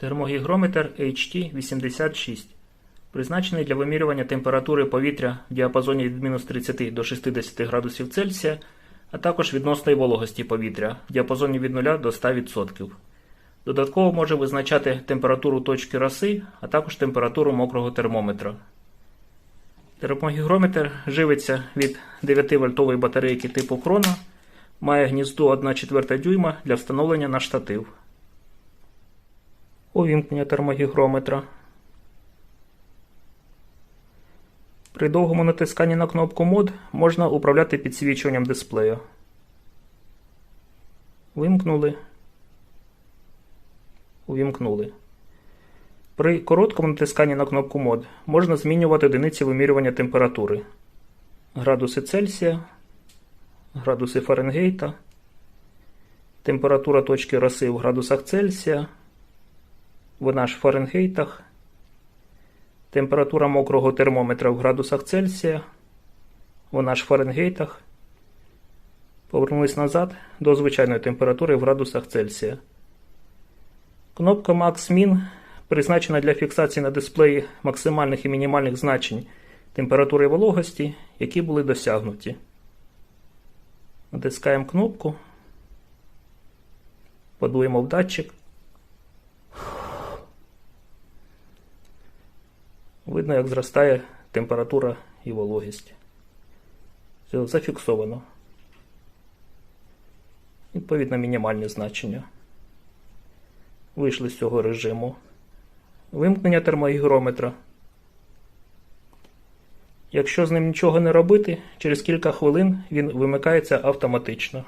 Термогігрометр HT86 призначений для вимірювання температури повітря в діапазоні від мінус 30 до 60 градусів Цельсія, а також відносної вологості повітря в діапазоні від 0 до 100%. Додатково може визначати температуру точки роси, а також температуру мокрого термометра. Термогігрометр живиться від 9-вольтової батарейки типу Крона, має гніздо 1,4 дюйма для встановлення на штатив. Увімкнення термогігрометра. При довгому натисканні на кнопку мод можна управляти підсвічуванням дисплею. Вимкнули. Увімкнули. При короткому натисканні на кнопку мод можна змінювати одиниці вимірювання температури. Градуси Цельсія, градуси Фаренгейта, температура точки роси в градусах Цельсія, вона ж в Фаренгейтах, температура мокрого термометра в градусах Цельсія, вона ж в Фаренгейтах. Повернулись назад до звичайної температури в градусах Цельсія. Кнопка Max Min призначена для фіксації на дисплеї максимальних і мінімальних значень температури і вологості, які були досягнуті. Натискаємо кнопку, подуємо в датчик. Видно, як зростає температура і вологість. Все зафіксовано. Відповідно, мінімальні значення. Вийшли з цього режиму. Вимкнення термогігрометра. Якщо з ним нічого не робити, через кілька хвилин він вимикається автоматично.